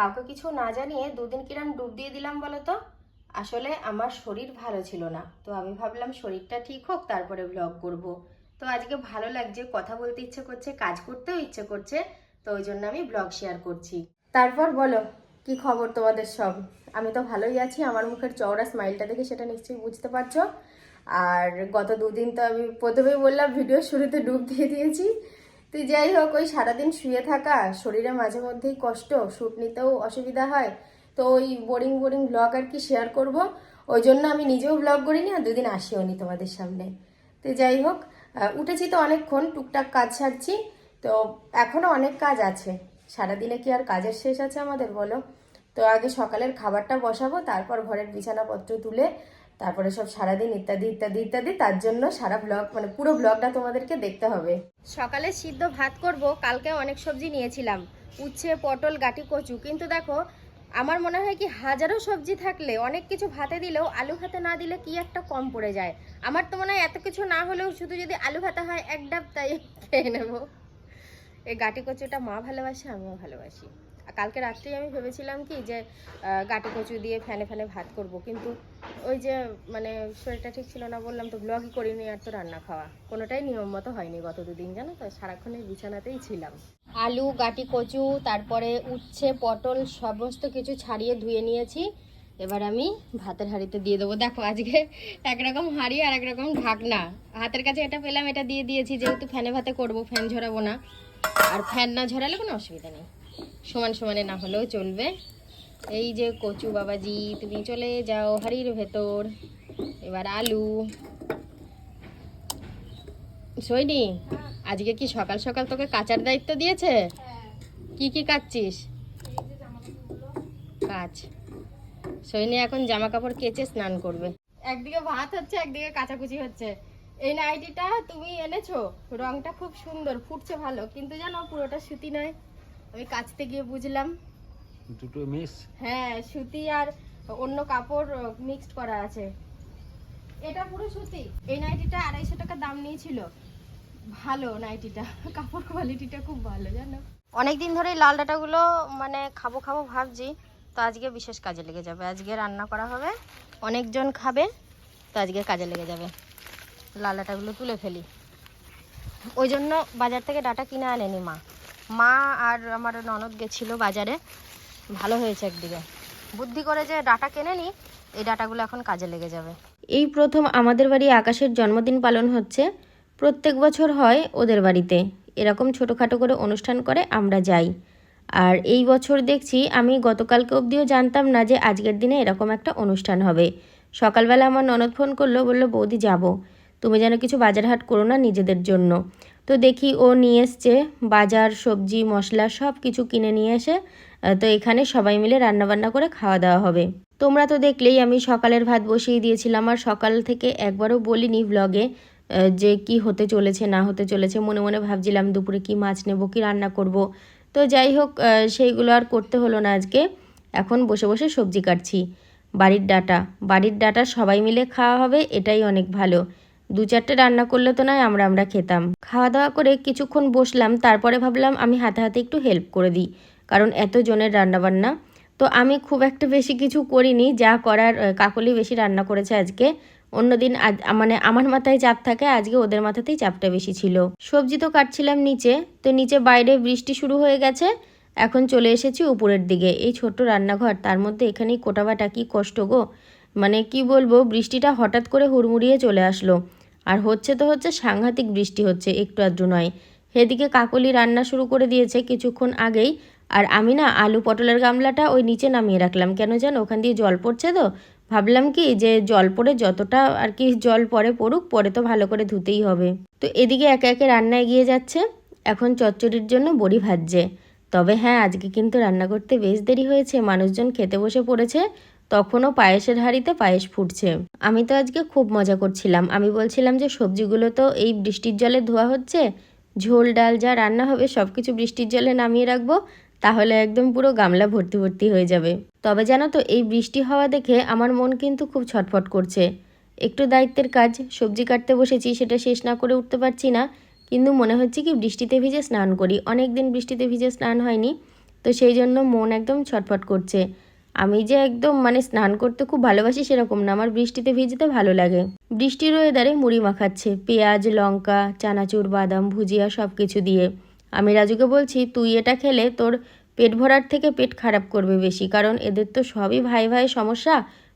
কাউকে কিছু না জানিয়ে দুদিন কিরাম ডুব দিয়ে দিলাম বলো তো আসলে আমার শরীর ভালো ছিল না। তো আমি ভাবলাম শরীরটা ঠিক হোক, তারপরে ব্লগ করব। তো আজকে ভালো লাগছে, কথা বলতে ইচ্ছে করছে, কাজ করতেও ইচ্ছে করছে, তো ওই জন্য আমি ব্লগ শেয়ার করছি। তারপর বলো, কি খবর তোমাদের সব? আমি তো ভালোই আছি, আমার মুখের চওড়া স্মাইলটা দেখে সেটা নিশ্চয়ই বুঝতে পারছ। আর গত দুদিন তো আমি প্রথমেই বললাম ভিডিও শুরুতে ডুব দিয়ে দিয়েছি। তো যাই হোক, ওই সারাদিন শুয়ে থাকা, শরীরে মাঝে মধ্যেই কষ্ট শ্যুট নিতেও অসুবিধা হয়, তো ওই বোরিং বোরিং ব্লগ আর কি শেয়ার করব। ওই জন্য আমি নিজেও ব্লগ করিনি আর দুদিন আসিও নি তোমাদের সামনে। তো যাই হোক উঠেছি তো অনেকক্ষণ, টুকটাক কাজ সারছি, তো এখনও অনেক কাজ আছে। সারাদিনে কি আর কাজের শেষ আছে আমাদের বলো? তো আগে সকালের খাবারটা বসাবো, তারপর ঘরের বিছানাপত্র তুলে তারপরে সব সারাদিন ইত্যাদি ইত্যাদি ইত্যাদি, তার জন্য সারা ব্লগ মানে পুরো ব্লগটা তোমাদেরকে দেখতে হবে। সকালে সিদ্ধ ভাত করব, কালকে অনেক সবজি নিয়েছিলাম। উচ্ছে, পটল, গাটি, কচু। কিন্তু দেখো, আমার মনে হয় কি হাজারো সবজি থাকলে, অনেক কিছু ভাতে দিলেও আলু ভাতে না দিলে কি একটা কম পড়ে যায়। আমার তো মনে হয় এত কিছু না হলেও শুধু যদি আলু ভাতে হয় এক ডাব, তাই খেয়ে নেব। এই গাটি কচুটা মা ভালোবাসে, আমিও ভালোবাসি। কালকে রাত্রেই আমি ভেবেছিলাম কি যে গাটি কচু দিয়ে ফ্যানে ফ্যানে ভাত করব। কিন্তু ওই যে মানে শরীরটা ঠিক ছিল না বললাম তো ব্লগই করিনি আর তো রান্না খাওয়া। কোনোটাই নিয়ম মতো হয়নি গত দুদিন, জানো তো? সারাক্ষণ বিছানাতেই ছিলাম। আলু, গাটি কচু, তারপরে উচ্ছে, পটল, সমস্ত কিছু ছাড়িয়ে ধুয়ে নিয়েছি। এবার আমি ভাতের হাঁড়িতে দিয়ে দেবো। দেখো, আজকে একরকম হাঁড়ি আর একরকম ঢাকনা। হাতের কাছে এটা পেলাম, এটা দিয়ে দিয়েছি। যেহেতু ফ্যানে ভাতে করব, ফ্যান ঝরাবো না। আর ফ্যান না ঝরালে কোনো অসুবিধা নেই। সমান সমানে না হলেও চলবে। এই যে কচু বাবাজি তুমি চলে যাও হাড়ির ভেতর। এবার আলু। সৈনি আজকে কি সকাল সকাল তোকে কাচার দায়িত্ব দিয়েছে? কি কি কাচ্ছিস কাচ। সৈনি এখন জামা কাপড় কেচে স্নান করবে। একদিকে ভাত হচ্ছে একদিকে কাচাকুচি হচ্ছে। এই নাইটিটা তুমি এনেছো রংটা খুব সুন্দর ফুটছে ভালো কিন্তু জানো পুরোটা সুতি নয়। আমি কাচতে গিয়ে বুঝলাম। দুটো মিস হ্যাঁ সুতি আর অন্য কাপড় মিক্সড করা আছে। এটা পুরো সুতি। এই নাইটিটা আড়াইশো টাকা দাম নিয়েছিল। ভালো নাইটিটা। কাপড় কোয়ালিটিটা খুব ভালো জানো? অনেক দিন ধরেই লাল ডাটাগুলো মানে খাব খাব ভাবছি তো আজকে বিশেষ কাজে লেগে যাবে। আজকে রান্না করা হবে অনেকজন খাবে তো আজকে কাজে লেগে যাবে। লাল ডাটাগুলো তুলে ফেলি। ওই জন্য বাজার থেকে ডাটা কিনে আনেনি মা। মা আর আমার ননদ গেছিল বাজারে। ভালো হয়েছে একদিকে। বুদ্ধি করে যে ডাটা কেনে নি, এই ডাটাগুলো এখন কাজে লেগে যাবে। এই প্রথম আমাদের বাড়ি আকাশের জন্মদিন পালন হচ্ছে। প্রত্যেক বছর হয় ওদের বাড়িতে। এরকম ছোটোখাটো করে অনুষ্ঠান করে আমরা যাই। আর এই বছর দেখছি, আমি গতকালকে অবধিও জানতাম না যে আজকের দিনে এরকম একটা অনুষ্ঠান হবে। সকালবেলা আমার ননদ ফোন করল, বলল, বৌদি, যাব। তুমি যেন কিছু বাজার হাট করো না নিজেদের জন্য। তো দেখি ও নিয়ে এসছে বাজার, সবজি, মশলা, সব কিছু কিনে নিয়ে এসে তো এখানে সবাই মিলে রান্নাবান্না করে খাওয়া দাওয়া হবে। তোমরা তো দেখলেই আমি সকালের ভাত বসিয়ে দিয়েছিলাম আর সকাল থেকে একবারও বলিনি ব্লগে যে কি হতে চলেছে, না হতে চলেছে। মনে মনে ভাবছিলাম দুপুরে কি মাছ নেব, কি রান্না করব। তো যাই হোক সেইগুলো আর করতে হলো না আজকে। এখন বসে বসে সবজি কাটছি। বাড়ির ডাটা বাড়ির ডাটা সবাই মিলে খাওয়া হবে, এটাই অনেক ভালো। দু চারটে রান্না করলে তো নয়, আমরা আমরা খেতাম। খাওয়া দাওয়া করে কিছুক্ষণ বসলাম, তারপরে ভাবলাম আমি হাতে হাতে একটু হেল্প করে দিই, কারণ এত জনের রান্নাবান্না। তো আমি খুব একটা বেশি কিছু করিনি, যা করার কাকলি বেশি রান্না করেছে আজকে। অন্যদিন আজ মানে আমার মাথায় চাপ থাকে, আজকে ওদের মাথাতেই চাপটা বেশি ছিল। সবজি তো কাটছিলাম নিচে, তো নিচে বাইরে বৃষ্টি শুরু হয়ে গেছে। এখন চলে এসেছি উপরের দিকে। এই ছোট্ট রান্নাঘর, তার মধ্যে এখানেই কোটাবাটা, কি কষ্ট গো! মানে কি বলব, বৃষ্টিটা হঠাৎ করে হুড়মুড়িয়ে চলে আসলো। আর হচ্ছে তো হচ্ছে সাংঘাতিক বৃষ্টি হচ্ছে, একটু আধটু নয়। সেদিকে কাকলি রান্না শুরু করে দিয়েছে কিছুক্ষণ আগেই। আর আমি না আলু পটলের গামলাটা ওই নিচে নামিয়ে রাখলাম। কেন জানো? ওখান দিয়ে জল পড়ছে তো। ভাবলাম কি যে জল পড়ে যতটা আর কি জল পরে পড়ুক, পরে তো ভালো করে ধুতেই হবে। তো এদিকে একে একে রান্না এগিয়ে যাচ্ছে। এখন চচ্চড়ির জন্য বড়ি ভাজছে। তবে হ্যাঁ আজকে কিন্তু রান্না করতে বেশ দেরি হয়েছে। মানুষজন খেতে বসে পড়েছে। তখনও পায়েসের হাঁড়িতে পায়েস ফুটছে। আমি তো আজকে খুব মজা করছিলাম। আমি বলছিলাম যে সবজিগুলো তো এই বৃষ্টির জলে ধোয়া হচ্ছে, ঝোল, ডাল যা রান্না হবে সব কিছু বৃষ্টির জলে নামিয়ে রাখব, তাহলে একদম পুরো গামলা ভর্তি ভর্তি হয়ে যাবে। তবে জানো তো, এই বৃষ্টি হওয়া দেখে আমার মন কিন্তু খুব ছটফট করছে। একটু দায়িত্বের কাজ, সবজি কাটতে বসেছি, সেটা শেষ না করে উঠতে পারছি না, কিন্তু মনে হচ্ছে কি বৃষ্টিতে ভিজে স্নান করি। অনেক দিন বৃষ্টিতে ভিজে স্নান হয়নি, তো সেই জন্য মন একদম ছটফট করছে। আমি যে একদম মানে স্নান করতে খুব ভালোবাসি সেরকম না, আমার বৃষ্টিতে ভিজতে ভালো লাগে। বৃষ্টির ওয়েদারে মুড়ি মাখাচ্ছে, পেঁয়াজ, লঙ্কা, চানাচুর, বাদাম, ভুজিয়া সব কিছু দিয়ে। আমি রাজুকে বলছি, তুই এটা খেলে তোর পেট ভরার থেকে পেট খারাপ করবে বেশি, কারণ এদের তো সবই ভাই ভাই সমস্যা।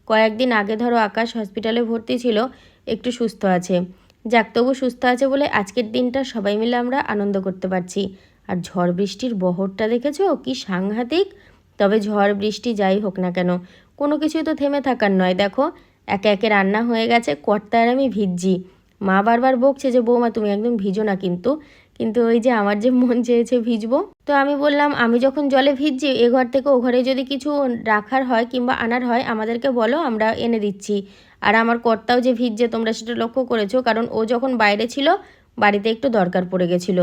কয়েকদিন আগে ধরো আকাশ হসপিটালে ভর্তি ছিল, একটু সুস্থ আছে। যাক, তবু সুস্থ আছে বলে আজকের দিনটা সবাই মিলে আমরা আনন্দ করতে পারছি। আর ঝড় বৃষ্টির বহরটা দেখেছ? কি সাংঘাতিক! তবে ঝড়, বৃষ্টি যাই হোক না কেন, কোনো কিছুই তো থেমে থাকার নয়। দেখো, একে একে রান্না হয়ে গেছে কর্তা আর আমি ভিজছি মা বারবার বকছে যে, বৌমা, তুমি একদম ভিজো না কিন্তু। কিন্তু ওই যে আমার যে মন চেয়েছে ভিজবো, তো আমি বললাম, আমি যখন জলে ভিজছি, এ ঘর থেকে ও ঘরে যদি কিছু রাখার হয় কিংবা আনার হয়, আমাদেরকে বলো, আমরা এনে দিচ্ছি। আর আমার কর্তাও যে ভিজছে, তোমরা সেটা লক্ষ্য করেছ, কারণ ও যখন বাইরে ছিল, বাড়িতে একটু দরকার পড়ে গেছিল।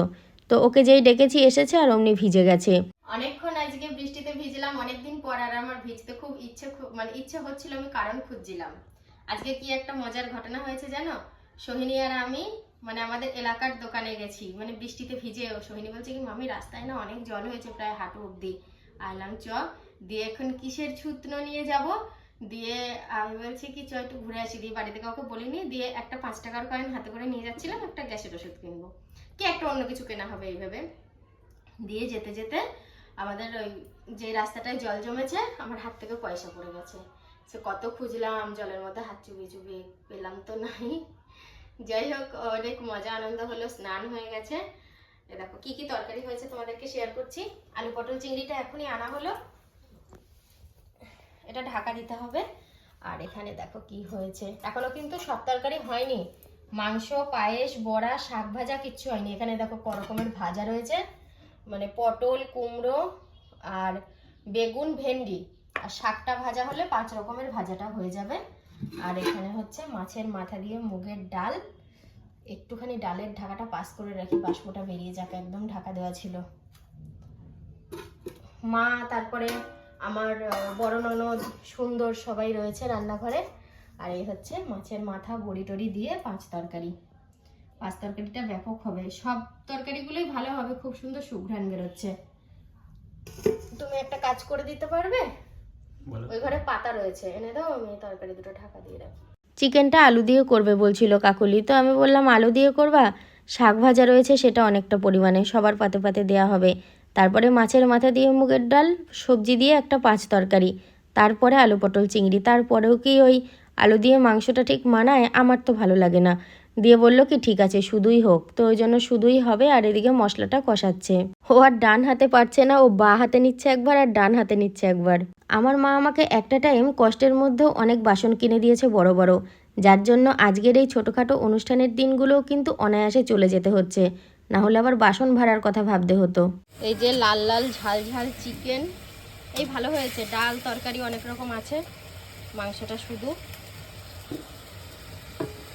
তো ওকে যেই ডেকেছি, এসেছে আর অমনি ভিজে গেছে। অনেকক্ষণ আজকে ভিজলাম অনেকদিন পর আর আমার ভিজতে খুব ইচ্ছে মানে ইচ্ছে হচ্ছিল আমি কারণ খুঁজছিলাম। আজকে কি একটা মজার ঘটনা হয়েছে জানো? সোহিনী আর আমি মানে আমাদের এলাকার দোকানে গেছি মানে বৃষ্টিতে ভিজে সোহিনী বলছে কি, মামি, রাস্তায় না অনেক জল হয়েছে প্রায় হাঁটু অব্দি আইলাম চ, দিয়ে এখন কিসের ছুতনো নিয়ে যাব? দিয়ে আমি বলছি কি, চ, একটু ঘুরে আসি। দিয়ে বাড়িতে কাউকে বলিনি, দিয়ে একটা পাঁচ টাকার কয়েন হাতে করে নিয়ে যাচ্ছিলাম, একটা গ্যাসের ওষুধ কিনবো। কি একটা অন্য কিছু কেনা হবে এইভাবে? দিয়ে যেতে যেতে আমাদের ওই যে রাস্তাটায় জল জমেছে, আমার হাত থেকে পয়সা পড়ে গেছে। সে কত খুঁজলাম, জলের মধ্যে হাত চুবিয়ে চুবিয়ে পেলাম তো নাই। যাই হোক, অনেক মজা, আনন্দ হলো, স্নান হয়ে গেছে। দেখো, কি কি তরকারি হয়েছে তোমাদেরকে শেয়ার করছি। আলু পটল চিংড়িটা এখনই আনা হলো। এটা ঢাকা দিতে হবে। আর এখানে দেখো কি হয়েছে। এখনও কিন্তু সব তরকারি হয়নি। মাংস, পায়েস, বড়া, শাক ভাজা কিচ্ছু হয়নি। এখানে দেখো রকমের ভাজা রয়েছে। মানে পটল, কুমড়ো আর বেগুন, ভেন্ডি। আর শাকটা ভাজা হলে পাঁচ রকমের ভাজাটা হয়ে যাবে। আর এখানে হচ্ছে মাছের মাথা দিয়ে মুগের ডাল। একটুখানি ডালের ঢাকাটা পাস করে রাখি, বাষ্পটা বেরিয়ে যাক, একদম ঢাকা দেওয়া ছিল। মা, তারপরে আমার বড় ননদ, সুন্দর সবাই রয়েছে রান্নাঘরে। আর এই হচ্ছে মাছের মাথা বড়ি টড়ি দিয়ে পাঁচ তরকারি। পাঁচ তরকারিটা ব্যাপক হবে। সব তরকারিগুলোই ভালো হবে, খুব সুন্দর সুঘ্রাণ বেরোচ্ছে। তুমি একটা কাজ করে দিতে পারবে? ওই ঘরে পাতা রয়েছে এনে দাও আমি তরকারি দুটো ঢাকা দিয়ে রাখি। চিকেনটা আলু দিয়ে করবে বলছিল কাকুলি। তো আমি বললাম আলু দিয়ে করবা? শাক ভাজা রয়েছে সেটা অনেকটা পরিমাণে সবার পাতে পাতে দেওয়া হবে। তারপরে মাছের মাথা দিয়ে মুগের ডাল সবজি দিয়ে একটা পাঁচ তরকারি। তারপরে আলু পটল চিংড়ি। তারপরেও কি ওই আলু দিয়ে মাংসটা ঠিক মানায়? আমার তো ভালো লাগে না। দিয়ে বলল কি, ঠিক আছে, শুধুই হোক। তো ওই জন্য শুধুই হবে আর এদিকে মশলাটা কষাচ্ছে। ও আর ডান হাতে পারছে না, ও বা হাতে নিচ্ছে একবার আর ডান হাতে নিচ্ছে একবার। আমার মা আমাকে একটা টাইম কষ্টের মধ্যেও অনেক বাসন কিনে দিয়েছে বড় বড়। যার জন্য আজকের এই ছোটোখাটো অনুষ্ঠানের দিনগুলোও কিন্তু অনায়াসে চলে যেতে হচ্ছে। না হলে আবার বাসন ভাড়ার কথা ভাবতে হতো। এই যে লাল লাল ঝাল ঝাল চিকেন, এই ভালো হয়েছে। ডাল, তরকারি অনেক রকম আছে, মাংসটা শুধু।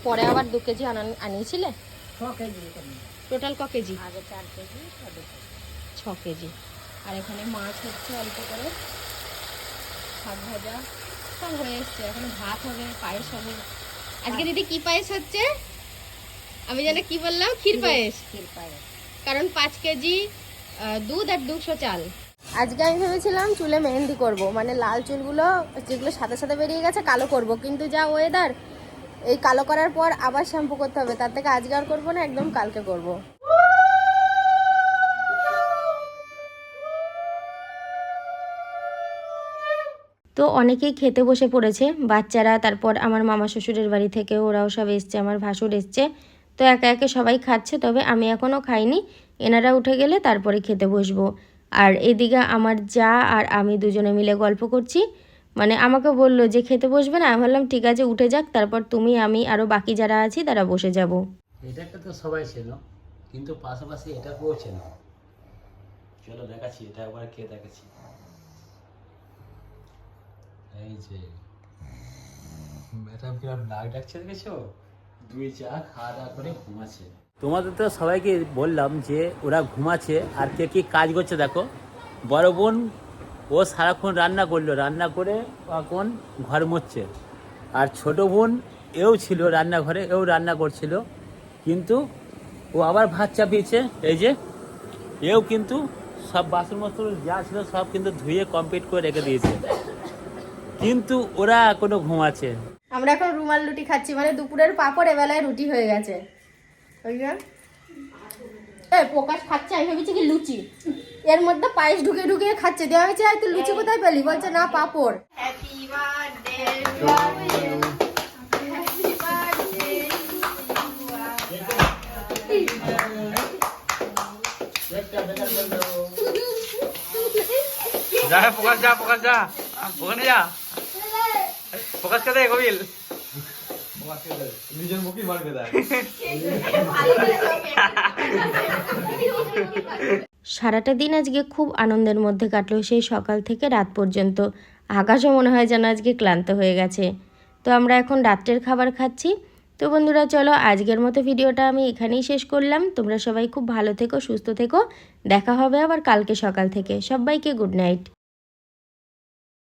পরে আবার দু কেজি আনিয়েছিলে? টোটাল ক কেজি? আগে চার কেজি ছ কেজি। আর এখানে মাছ হচ্ছে অল্প করে। শাক ভাজা সব হয়ে এসছে। এখন ভাত হবে পায়েস হবে। আজকে দিদি কি পায়েস হচ্ছে? আমি জানি কি বললাম? ক্ষীর পায়েস। ক্ষীর পায়েস। কারণ পাঁচ কেজি দুধ আর দুশো চাল। আজকে আমি ভেবেছিলাম চুলে মেহেন্দি করব। মানে লাল চুলগুলো যেগুলো সাথে সাথে বেরিয়ে গেছে কালো করব। কিন্তু যা ওয়েদার এই কালো করার পর আবার শ্যাম্পু করতে হবে। তার থেকে আজকে আর করব না, একদম কালকে করব। তো অনেকেই খেতে বসে পড়েছে, বাচ্চারা, তারপর আমার মামা শ্বশুরের বাড়ি থেকে ওরাও সব এসছে, আমার ভাসুর এসছে। তো একে একে সবাই খাচ্ছে, তবে আমি এখনও খাইনি। এনারা উঠে গেলে তারপরে খেতে বসবো। আর এদিকে আমার যা আর আমি দুজনে মিলে গল্প করছি। মানে আমাকে বলল যে খেতে বসবে না, আমি বললাম ঠিক আছে, উঠে যাক, তারপর তুমি, আমি আরও বাকি যারা আছি তারা বসে যাব। এটাকে তো সবাই চেনো, কিন্তু পাশাপাশি এটাকেও চেনো। চলো দেখাচ্ছি, এটা একবার কে দেখাচ্ছি এই যে, ম্যাডাম কিরম নাক ডাকছে দেখেছ? দুই চা খাওয়া দাওয়া করে ঘুমাচ্ছে। তোমাদের তো সবাইকে বললাম যে ওরা ঘুমাচ্ছে, আর কে কি কাজ করছে দেখো। বড় বোন ও সারাক্ষণ রান্না করল। রান্না করে এখন ঘর মরছে আর ছোট বোন এও ছিল রান্নাঘরে, এও রান্না করছিল। কিন্তু ও আবার ভাত চাপিয়েছে। এই যে, এও কিন্তু সব বাসন মসন যা ছিল সব কিন্তু ধুয়ে কমপ্লিট করে রেখে দিয়েছে। কিন্তু ওরা এখনও ঘুমাচ্ছে। আমরা এখন রুমাল রুটি খাচ্ছি। মানে দুপুরের পাপড় এবেলায় রুটি হয়ে গেছে। ওই এ প্রকাশ খাচ্ছে আমি ভেবেছি কি লুচি। এর মধ্যে পায়েস ঢুকে ঢুকে খাচ্ছে। দেওয়া হয়েছে আর তুই লুচি কোথায় পেলি? বলছে না পাপড়। যা ফোকাস যা ফোকাস যা। ওখানে যা। ফোকাস কে দে কবিল নিজের মুখই মারবে সারাটা দিন আজকে খুব আনন্দের মধ্যে কাটলো সেই সকাল থেকে রাত পর্যন্ত। আকাশও মনে হয় যেন আজকে ক্লান্ত হয়ে গেছে। তো আমরা এখন রাত্রের খাবার খাচ্ছি। তো বন্ধুরা, চলো আজকের মতো ভিডিওটা আমি এখানেই শেষ করলাম। তোমরা সবাই খুব ভালো থেকো, সুস্থ থেকো। দেখা হবে আবার কালকে সকাল থেকে। সবাইকে গুড নাইট।